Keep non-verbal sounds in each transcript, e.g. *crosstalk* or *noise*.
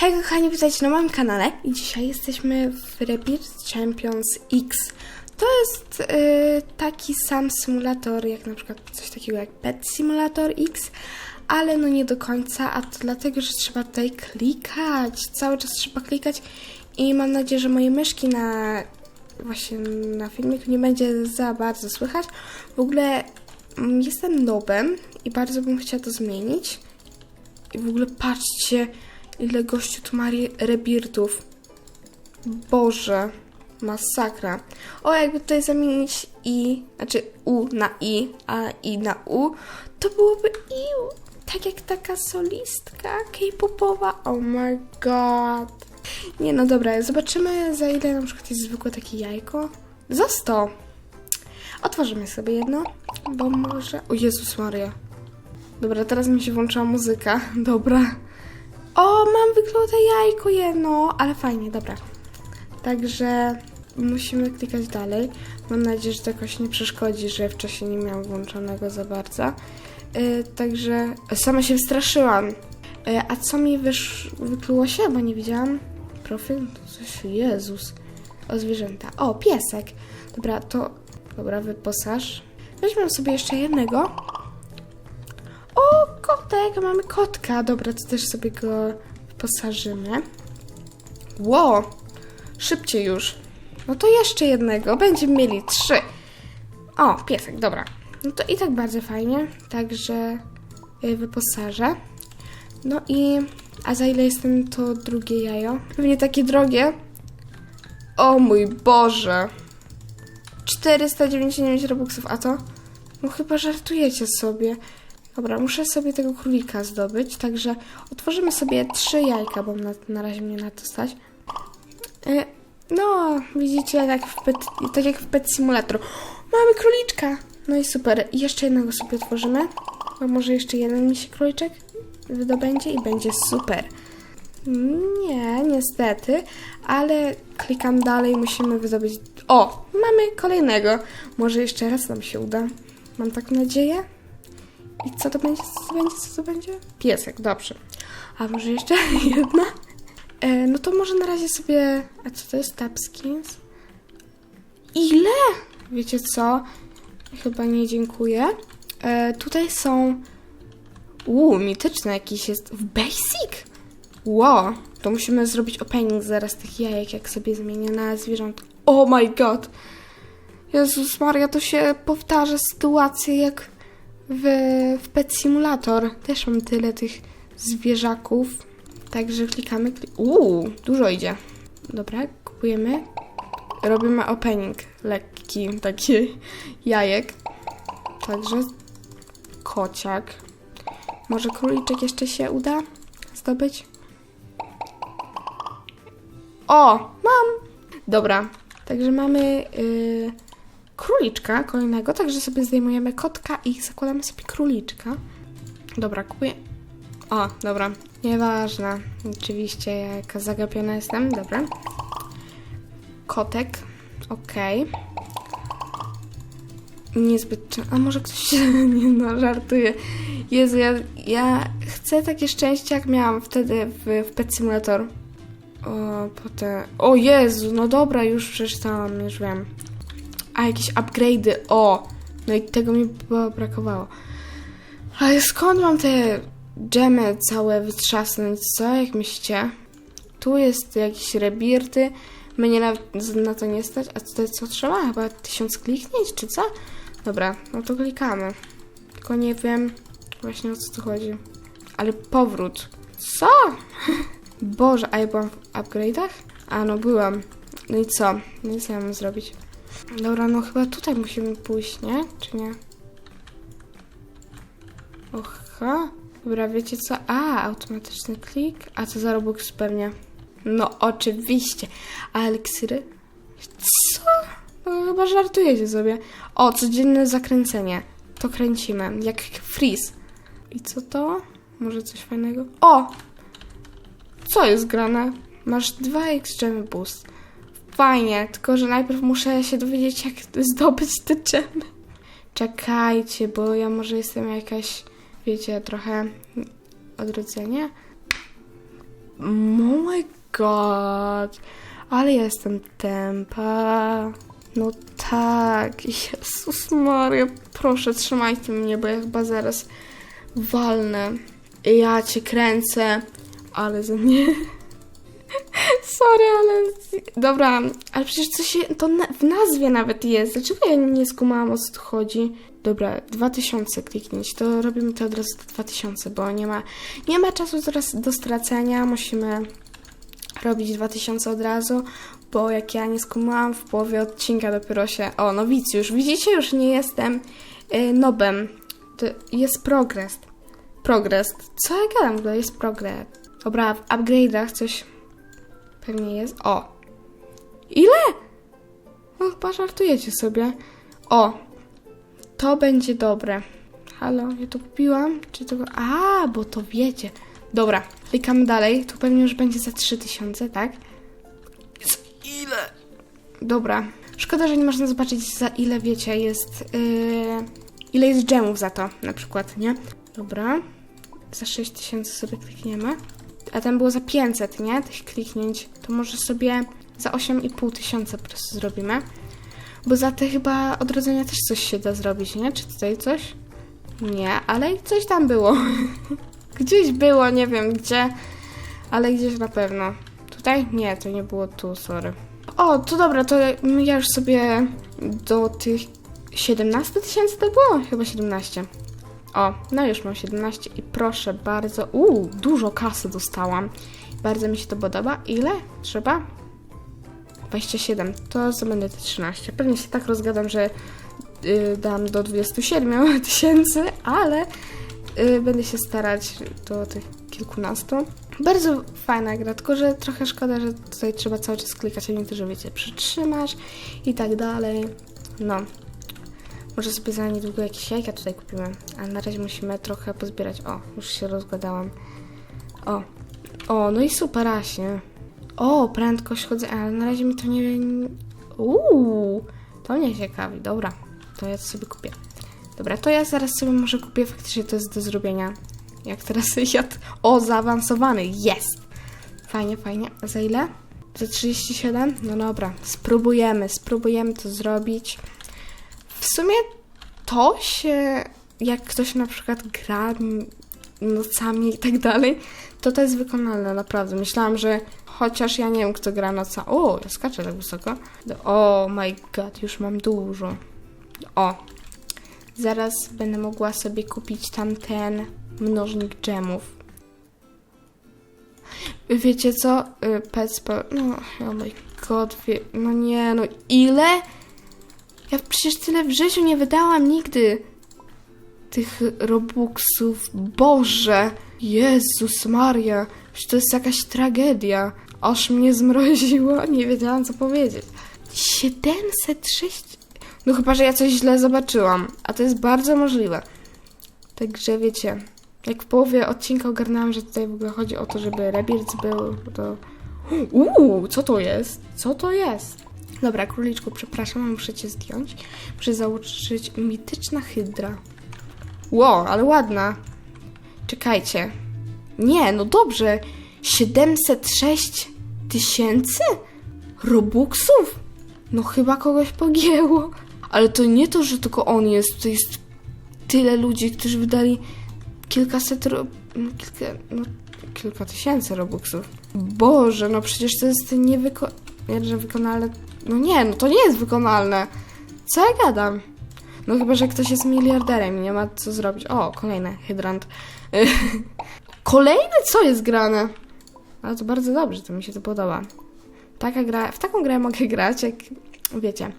Hej kochani, witajcie na moim kanale i dzisiaj jesteśmy w Rebirth Champions X. To jest y, taki sam symulator jak na przykład coś takiego jak Pet Simulator X, ale no nie do końca, a to dlatego, że trzeba tutaj klikać, cały czas trzeba klikać i mam nadzieję, że moje myszki na właśnie na filmiku nie będzie za bardzo słychać. W ogóle mm, jestem nobem i bardzo bym chciała to zmienić. I w ogóle patrzcie, ile gościu tu ma re- rebirtów. Boże, masakra. O, jakby tutaj zamienić i, znaczy u na i, a i na u, to byłoby iu. Tak jak taka solistka k-popowa. Oh my god. Nie no dobra, zobaczymy za ile na przykład jest zwykłe takie jajko. Za 100. Otworzymy sobie jedno, bo może... O Jezus Maria. Dobra, teraz mi się włączyła muzyka. *laughs* Dobra. O, mam wyklute jajko jedno, ale fajnie, dobra. Także musimy klikać dalej. Mam nadzieję, że to jakoś nie przeszkodzi, że wcześniej nie miałam włączonego za bardzo. Yy, także sama się wystraszyłam. Yy, a co mi wysz... wykluło się, bo nie widziałam? Profil? To coś, Jezus. O zwierzęta. O, piesek. Dobra, to... Dobra, wyposaż. Weźmy sobie jeszcze jednego. O, kotek, mamy kotka. Dobra, to też sobie go wyposażymy. Ło, szybciej już. No to jeszcze jednego, będziemy mieli trzy. O, piesek, dobra. No to i tak bardzo fajnie, także y, wyposażę. No i, a za ile jestem to drugie jajo? Pewnie takie drogie. O mój Boże. 499 robuxów, a to? No chyba żartujecie sobie. Dobra, muszę sobie tego królika zdobyć, także otworzymy sobie trzy jajka, bo na, na razie mnie na to stać. E, no, widzicie, tak, w pet, tak jak w Pet Simulator. Mamy króliczka! No i super. Jeszcze jednego sobie otworzymy. A może jeszcze jeden mi się króliczek wydobędzie i będzie super. Nie, niestety, ale klikam dalej, musimy wydobyć... O, mamy kolejnego. Może jeszcze raz nam się uda. Mam taką nadzieję. I co to będzie? Co to będzie? Co to będzie? Piesek, dobrze. A może jeszcze *laughs* jedna? E, no to może na razie sobie... A co to jest? Tapskins? Ile? Wiecie co? Chyba nie dziękuję. E, tutaj są... Uuu, mityczne jakiś jest. W Basic? Wow, to musimy zrobić opening zaraz tych jajek, jak sobie zmienię na zwierząt. Oh my god! Jezus Maria, to się powtarza sytuacje jak w, w Pet Simulator. Też mam tyle tych zwierzaków. Także klikamy. Klik... Uuu, dużo idzie. Dobra, kupujemy. Robimy opening lekki, taki jajek. Także kociak. Może króliczek jeszcze się uda zdobyć? O, mam! Dobra, także mamy yy, króliczka kolejnego, także sobie zdejmujemy kotka i zakładamy sobie króliczka. Dobra, kupuję. O, dobra, nieważne. Oczywiście, jak zagapiona jestem, dobra. Kotek, okej. Niezbyt. czy- A może ktoś się. *laughs* Nie no, żartuje. Jezu, ja, ja chcę takie szczęście, jak miałam wtedy w, w Pet Simulator. O, potem. O Jezu, no dobra, już przeczytałam, już wiem. A jakieś upgrade'y, o! No i tego mi brakowało. Ale skąd mam te dżemy całe wytrzasnąć, co? Jak myślicie? Tu jest jakieś rebirty. Mnie na, na to nie stać. A tutaj co trzeba? Chyba tysiąc kliknięć, czy co? Dobra, no to klikamy. Tylko nie wiem właśnie o co tu chodzi. Ale powrót. Co? *laughs* Boże, a ja byłam w upgrade'ach? A no byłam. No i co? No i co ja mam zrobić? Dobra, no chyba tutaj musimy pójść, nie? Czy nie? Oha. Dobra, wiecie co? A, automatyczny klik. A co za Robux pewnie? No oczywiście. A eliksiry? Co? No chyba żartujecie sobie. O, codzienne zakręcenie. To kręcimy. Jak freeze. I co to? Może coś fajnego? O! Co jest grane? Masz 2x gemy boost. Fajnie, tylko że najpierw muszę się dowiedzieć, jak zdobyć te gemy. Czekajcie, bo ja może jestem jakaś, wiecie, trochę odrodzenie. Mo god. Ale jestem tempa. No tak, Jezus Maria, proszę trzymajcie mnie, bo ja chyba zaraz walnę. Ja cię kręcę, ale ze mnie... Sorry, ale... Dobra, ale przecież coś się... To na... w nazwie nawet jest. Dlaczego ja nie skumałam o co tu chodzi? Dobra, 2000 kliknąć. To robimy to od razu do 2000, bo nie ma, nie ma czasu teraz do stracenia. Musimy robić 2000 od razu, bo jak ja nie skumałam w połowie odcinka dopiero się... O, nowicjusz. Widzicie, już nie jestem y, nobem. To jest progres. Progres. Co ja gadam w ogóle? Jest progres. Dobra, w upgrade'ach coś pewnie jest. O! Ile? No chyba żartujecie sobie. O! To będzie dobre. Halo, ja to kupiłam? Czy to... A, bo to wiecie. Dobra, klikamy dalej. Tu pewnie już będzie za 3000, tak? Jest ile? Dobra. Szkoda, że nie można zobaczyć za ile, wiecie, jest... Yy, ile jest dżemów za to, na przykład, nie? Dobra. Za 6000 sobie klikniemy. A tam było za 500, nie? Tych kliknięć. To może sobie za 8,5 tysiąca po prostu zrobimy. Bo za te chyba odrodzenia też coś się da zrobić, nie? Czy tutaj coś? Nie, ale coś tam było. *laughs* Gdzieś było, nie wiem gdzie, ale gdzieś na pewno. Tutaj? Nie, to nie było tu, sorry. O, to dobra, to ja już sobie do tych 17 tysięcy to było? Chyba 17. O, no już mam 17 i proszę bardzo. Uuu, dużo kasy dostałam. Bardzo mi się to podoba. Ile? Trzeba? 27. To co będę te 13. Pewnie się tak rozgadam, że y, dam do 27 *laughs* tysięcy, ale y, będę się starać do tych kilkunastu. Bardzo fajna gra, tylko że trochę szkoda, że tutaj trzeba cały czas klikać, a niektórzy wiecie, przytrzymasz i tak dalej. No. Może sobie za niedługo jakieś jajka tutaj kupimy, a na razie musimy trochę pozbierać. O, już się rozgadałam. O, o, no i super, Aśnie. O, prędkość chodzenia, ale na razie mi to nie... Uuu, to mnie ciekawi. Dobra, to ja to sobie kupię. Dobra, to ja zaraz sobie może kupię, faktycznie to jest do zrobienia. Jak teraz *laughs* jad... O, zaawansowany, jest! Fajnie, fajnie. A za ile? Za 37? No dobra, spróbujemy, spróbujemy to zrobić. W sumie to się, jak ktoś na przykład gra nocami i tak dalej, to to jest wykonalne, naprawdę. Myślałam, że chociaż ja nie wiem, kto gra nocami. O, ja skaczę tak wysoko. O my god, już mam dużo. O, zaraz będę mogła sobie kupić tamten mnożnik dżemów. Wiecie co? Y, Pecpo... No, oh my god, wie... no nie, no ile? Ja przecież tyle w życiu nie wydałam nigdy tych robuxów. Boże! Jezus Maria! Przecież to jest jakaś tragedia. Aż mnie zmroziło, *laughs* nie wiedziałam co powiedzieć. 706... No chyba, że ja coś źle zobaczyłam, a to jest bardzo możliwe. Także wiecie, jak w połowie odcinka ogarnęłam, że tutaj w ogóle chodzi o to, żeby Rebirth był, to... *gasps* Uuu, co to jest? Co to jest? Dobra, króliczku, przepraszam, muszę cię zdjąć. Muszę założyć mityczna hydra. Ło, ale ładna. Czekajcie. Nie, no dobrze. 706 tysięcy? Robuxów? No chyba kogoś pogięło. Ale to nie to, że tylko on jest. To jest tyle ludzi, którzy wydali kilkaset... Ro... no, Kilka... No, kilka tysięcy robuxów. Boże, no przecież to jest niewyko... Nie, że wykonalne... No nie, no to nie jest wykonalne. Co ja gadam? No chyba, że ktoś jest miliarderem i nie ma co zrobić. O, kolejny hydrant. *laughs* Kolejny? Co jest grane? Ale to bardzo dobrze, to mi się to podoba. Taka gra, w taką grę mogę grać, jak wiecie.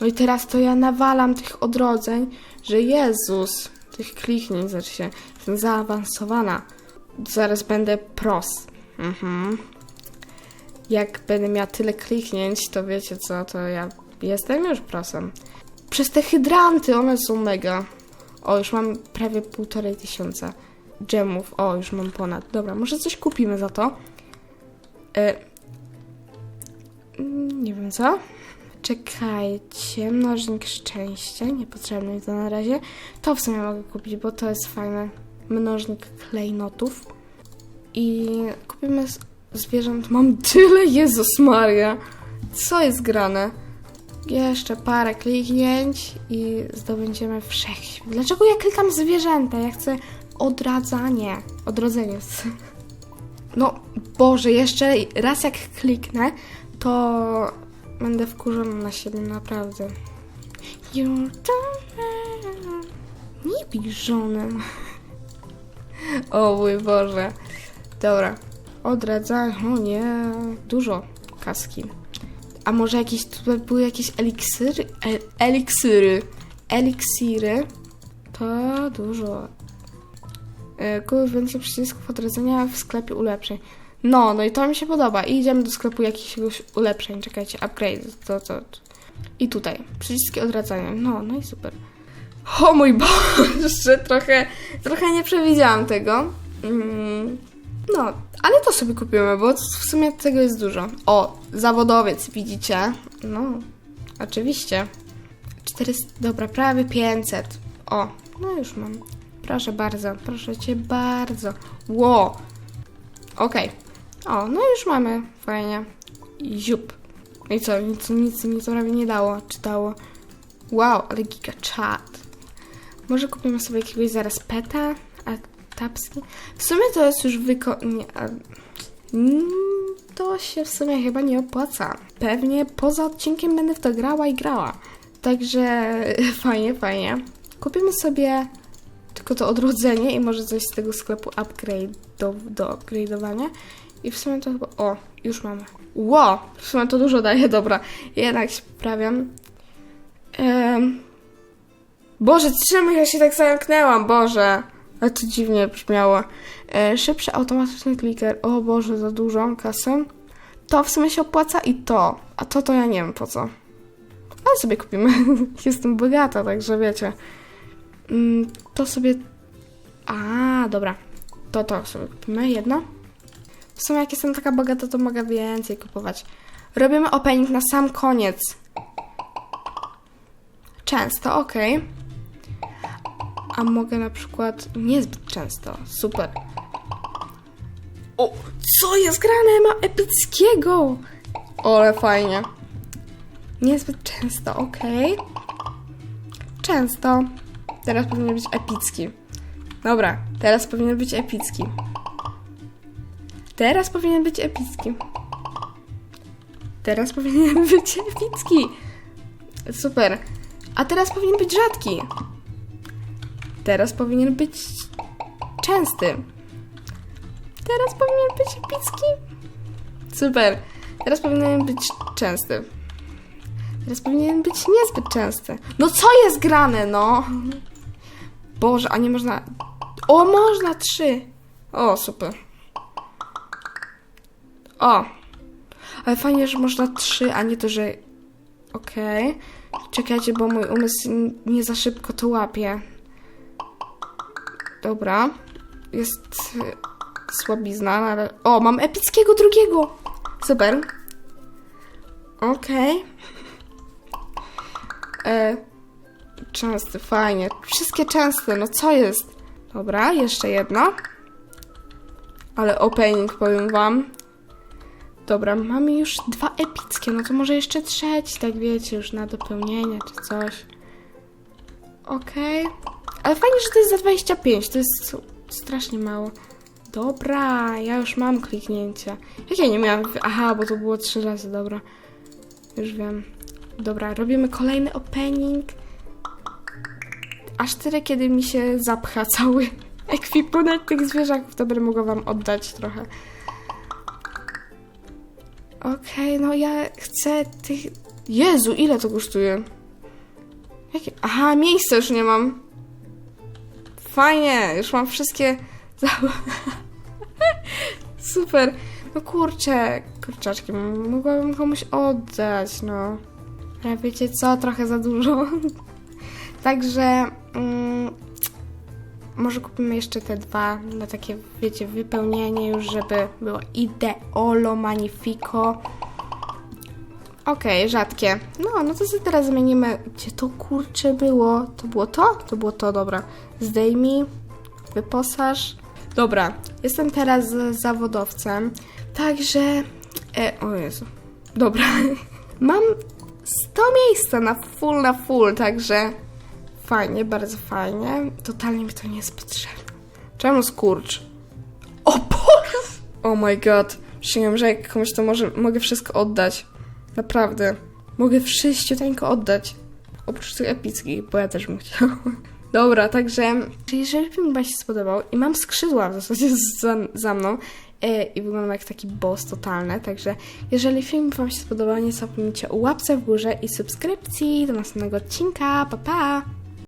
No i teraz to ja nawalam tych odrodzeń, że Jezus, tych kliknięć, znaczy się, jestem zaawansowana. Zaraz będę pros. Mhm. Jak będę miała tyle kliknięć, to wiecie co, to ja jestem już prosem. Przez te hydranty, one są mega. O, już mam prawie półtorej tysiąca dżemów. O, już mam ponad. Dobra, może coś kupimy za to. E, mm, nie wiem co. Czekajcie, mnożnik szczęścia, niepotrzebny mi to na razie. To w sumie mogę kupić, bo to jest fajne. Mnożnik klejnotów. I kupimy zwierząt mam tyle, Jezus Maria. Co jest grane? Jeszcze parę kliknięć i zdobędziemy wszechświat. Dlaczego ja klikam zwierzęta? Ja chcę odradzanie. Odrodzenie. *laughs* No, Boże, jeszcze raz jak kliknę, to będę wkurzona na siebie, naprawdę. Nie bij. *laughs* O mój Boże. Dobra. Odradzanie. O nie. Dużo kaski. A może jakieś tutaj były jakieś eliksiry? El, eliksiry. Eliksiry. To dużo. E, Kup więcej przycisków odradzenia w sklepie ulepszeń. No, no i to mi się podoba. I idziemy do sklepu jakiegoś ulepszeń. Czekajcie, upgrade. To, to, to. I tutaj. Przyciski odradzania. No, no i super. O mój *laughs* Boże, trochę, trochę nie przewidziałam tego. Mm, no, ale to sobie kupimy, bo w sumie tego jest dużo. O, zawodowiec, widzicie? No, oczywiście. 400, dobra, prawie 500. O, no już mam. Proszę bardzo, proszę cię bardzo. Ło! Okej. O, no już mamy. Fajnie. Ziup. No i co, nic, nic mi to prawie nie dało. Czy dało? Wow, ale giga. Może kupimy sobie jakiegoś zaraz peta, tapski. W sumie to jest już wyko... Nie, a... Mm, to się w sumie chyba nie opłaca. Pewnie poza odcinkiem będę w to grała i grała. Także *laughs* fajnie, fajnie. Kupimy sobie tylko to odrodzenie i może coś z tego sklepu upgrade do, do upgrade'owania. I w sumie to chyba... O, już mamy. Ło! W sumie to dużo daje, *laughs* dobra. Jednak się poprawiam. Boże, czemu ja się tak zamknęłam? Boże. Ale to dziwnie brzmiało. E, szybszy automatyczny kliker. O Boże, za dużą kasę. To w sumie się opłaca i to. A to to ja nie wiem po co. Ale sobie kupimy. *laughs* Jestem bogata, także wiecie. Mm, to sobie... A, dobra. To to sobie kupimy. Jedno. W sumie jak jestem taka bogata, to mogę więcej kupować. Robimy opening na sam koniec. Często, okej. A mogę na przykład niezbyt często. Super. O, co jest grane? Ma epickiego! Ale fajnie. Niezbyt często, okej. Często. Teraz powinien być epicki. Dobra, teraz powinien być epicki. Teraz powinien być epicki. Teraz powinien *laughs* być epicki. Super. A teraz powinien być rzadki. Teraz powinien być częsty. Teraz powinien być epicki. Super. Teraz powinien być częsty. Teraz powinien być niezbyt częsty. No co jest grane, no? Boże, a nie można... O, można trzy. O, super. O. Ale fajnie, że można trzy, a nie to, że... Okej. Czekajcie, bo mój umysł nie za szybko to łapie. Dobra. Jest y, słabizna, no ale... O, mam epickiego drugiego! Super. Okej. E, częsty, fajnie. Wszystkie częste, no co jest? Dobra, jeszcze jedno. Ale opening, powiem wam. Dobra, mamy już dwa epickie, no to może jeszcze trzeci, tak wiecie, już na dopełnienie czy coś. Okej. Ale fajnie, że to jest za 25, to jest strasznie mało. Dobra, ja już mam kliknięcie. Jak ja nie miałam... Aha, bo to było trzy razy, dobra. Już wiem. Dobra, robimy kolejny opening. Aż tyle, kiedy mi się zapcha cały *laughs* ekwipunek tych zwierzaków, to będę mogła wam oddać trochę. Okej, no ja chcę tych... Jezu, ile to kosztuje? Jakie... Aha, miejsca już nie mam. Fajnie, już mam wszystkie... *laughs* Super. No kurczę, kurczaczki, mogłabym komuś oddać, no. Ale wiecie co, trochę za dużo. *laughs* Także mm, może kupimy jeszcze te dwa na takie, wiecie, wypełnienie już, żeby było ideolo magnifico. Okej, rzadkie. No, no to sobie teraz zmienimy. Gdzie to kurczę było? To było to? To było to, dobra. Zdejmij, wyposaż. Dobra, jestem teraz zawodowcem. Także, e, o Jezu, dobra, *laughs* mam 100 miejsca na full, na full, także fajnie, bardzo fajnie. Totalnie mi to nie jest potrzebne. Czemu skurcz? O Boże! Oh my god, przysięgam, że jak komuś to może, mogę wszystko oddać. Naprawdę. Mogę wszystko oddać. Oprócz tych epickich, bo ja też bym. *laughs* Dobra, także jeżeli film Wam się spodobał i mam skrzydła w zasadzie za, za mną e, i wyglądam jak taki boss totalny, także jeżeli film Wam się spodobał, nie zapomnijcie o łapce w górze i subskrypcji. Do następnego odcinka. Pa, pa!